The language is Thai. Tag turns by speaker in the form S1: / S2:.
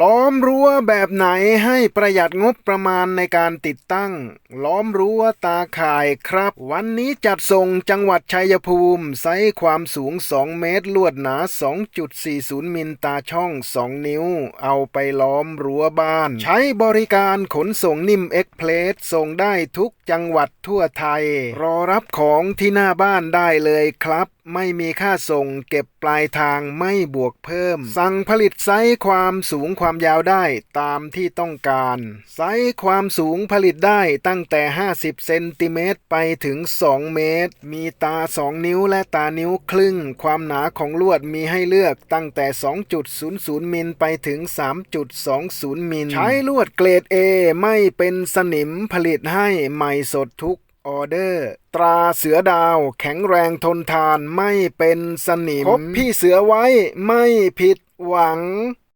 S1: ล้อมรั้วแบบไหนให้ประหยัดงบประมาณในการติดตั้ง ล้อมรั้วตาข่ายครับ วันนี้จัดส่งจังหวัดชัยภูมิ ไซส์ความสูง 2 เมตร ลวดหนา 2.40 มิลตาช่อง 2 นิ้ว เอาไปล้อมรั้วบ้าน ใช้บริการขนส่งนิ่มเอ็กเพลสส่งได้ทุกจังหวัดทั่วไทย รอรับของที่หน้าบ้านได้เลยครับไม่มีค่าส่งเก็บปลายทางไม่บวกเพิ่ม สั่งผลิตไซส์ความสูงความยาวได้ตามที่ต้องการ ไซส์ความสูงผลิตได้ตั้งแต่ 50 เซนติเมตรไปถึง 2 เมตร มีตา 2 นิ้วและตานิ้วครึ่ง ความหนาของลวดมีให้เลือกตั้งแต่ 2.00 มิลไปถึง 3.20 มิล ใช้ลวดเกรด A ไม่เป็นสนิมผลิตให้ใหม่สดทุก ออเดอร์ ตราเสือดาวแข็งแรงทนทานไม่เป็นสนิมพบพี่เสือไว้ไม่ผิดหวัง